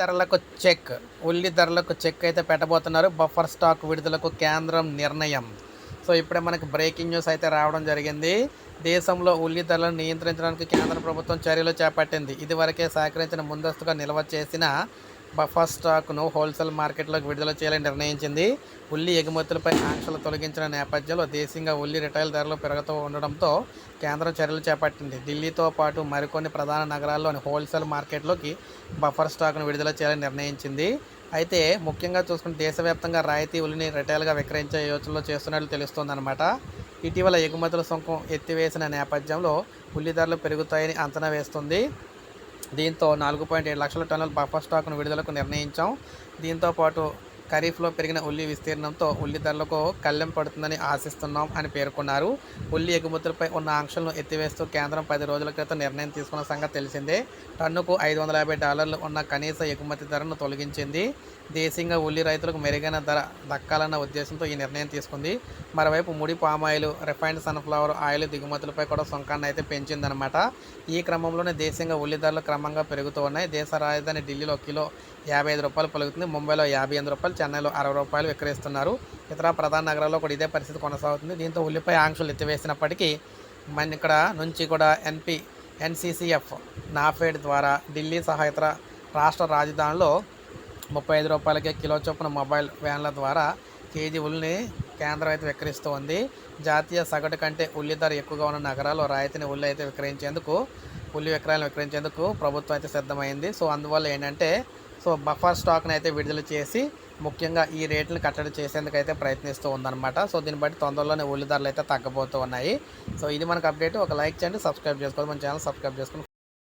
ధరలకు చెక్. ఉల్లి ధరలకు చెక్ అయితే పెట్టబోతున్నారు. బఫర్ స్టాక్ విడుదలకు కేంద్రం నిర్ణయం. సో ఇప్పుడే మనకు బ్రేకింగ్ న్యూస్ అయితే రావడం జరిగింది. దేశంలో ఉల్లి ధరలను నియంత్రించడానికి కేంద్ర ప్రభుత్వం చర్యలు చేపట్టింది. ఇదివరకే సహకరించిన ముందస్తుగా నిల్వ చేసిన బఫర్ స్టాక్ను హోల్సేల్ మార్కెట్లోకి విడుదల చేయాలని నిర్ణయించింది. ఉల్లి ఎగుమతులపై ఆంక్షలు తొలగించిన నేపథ్యంలో దేశీయంగా ఉల్లి రిటైల్ ధరలు పెరుగుతూ ఉండడంతో కేంద్రం చర్యలు చేపట్టింది. ఢిల్లీతో పాటు మరికొన్ని ప్రధాన నగరాల్లోని హోల్సేల్ మార్కెట్లోకి బఫర్ స్టాక్ను విడుదల చేయాలని నిర్ణయించింది. అయితే ముఖ్యంగా చూసుకుంటే దేశవ్యాప్తంగా రాయితీ ఉల్లిని రిటైల్గా విక్రయించే యోచనలో చేస్తున్నట్లు తెలుస్తోందన్నమాట. ఇటీవల ఎగుమతుల సుంకం ఎత్తివేసిన నేపథ్యంలో ఉల్లి ధరలు పెరుగుతాయని అంచనా వేస్తుంది. దీంతో నాలుగు పాయింట్ ఏడు లక్షల టన్నుల బఫర్ స్టాక్ను విడుదలకు నిర్ణయించాం. దీంతో పాటు ఖరీఫ్లో పెరిగిన ఉల్లి విస్తీర్ణంతో ఉల్లి ధరలకు కళ్ళెం పడుతుందని ఆశిస్తున్నాం అని పేర్కొన్నారు. ఉల్లి ఎగుమతులపై ఉన్న ఆంక్షలను ఎత్తివేస్తూ కేంద్రం పది రోజుల క్రితం నిర్ణయం తీసుకున్న సంగతి తెలిసిందే. టన్నుకు ఐదు వందల యాభై డాలర్లు ఉన్న కనీస ఎగుమతి ధరను తొలగించింది. దేశీయంగా ఉల్లి రైతులకు మెరుగైన ధర దక్కాలన్న ఉద్దేశంతో ఈ నిర్ణయం తీసుకుంది. మరోవైపు ముడి palm oil refined sunflower oil దిగుమతులపై కూడా సుంకాన్ని అయితే పెంచిందనమాట ఈ క్రమంలోనే దేశీయంగా ఉల్లి ధరలు క్రమంగా పెరుగుతూ ఉన్నాయి. దేశ రాజధాని ఢిల్లీలో కిలో యాభై ఐదు రూపాయలు పలుకుతుంది. ముంబైలో యాభై ఎనిమిది రూపాయలు చెన్నైలో అరవై రూపాయలు విక్రయిస్తున్నారు. ఇతర ప్రధాన నగరాల్లో కూడా ఇదే పరిస్థితి కొనసాగుతుంది. దీంతో ఉల్లిపాయ ఆంక్షలు ఎత్తివేసినప్పటికీ మన ఇక్కడ నుంచి కూడా ఎన్పి ఎన్సీసీఎఫ్ నాఫేడ్ ద్వారా ఢిల్లీ సహా ఇతర రాష్ట్ర రాజధానిలో ముప్పై ఐదు రూపాయలకే కిలో చొప్పున మొబైల్ వ్యాన్ల ద్వారా కేజీ ఉల్లిని కేంద్రం అయితే విక్రయిస్తూ ఉంది జాతీయ సగటు కంటే ఉల్లి ధర ఎక్కువగా ఉన్న నగరాల్లో రాయితీని ఉల్లి అయితే విక్రయించేందుకు ఉల్లి విక్రయాలను విక్రయించేందుకు ప్రభుత్వం అయితే సిద్ధమైంది. సో అందువల్ల ఏంటంటే సో బఫర్ స్టాక్ని అయితే విడుదల చేసి ముఖ్యంగా ఈ రేట్లను కట్టడి చేసేందుకు అయితే ప్రయత్నిస్తూ ఉందన్నమాట. సో దీన్ని బట్టి తొందరలోనే ఉల్లి ధరలు అయితే తగ్గబోతూ ఉన్నాయి. సో ఇది మనకు అప్డేట్. ఒక లైక్ చేయండి సబ్స్క్రైబ్ చేసుకోవాలి మన ఛానల్ సబ్స్క్రైబ్ చేసుకుని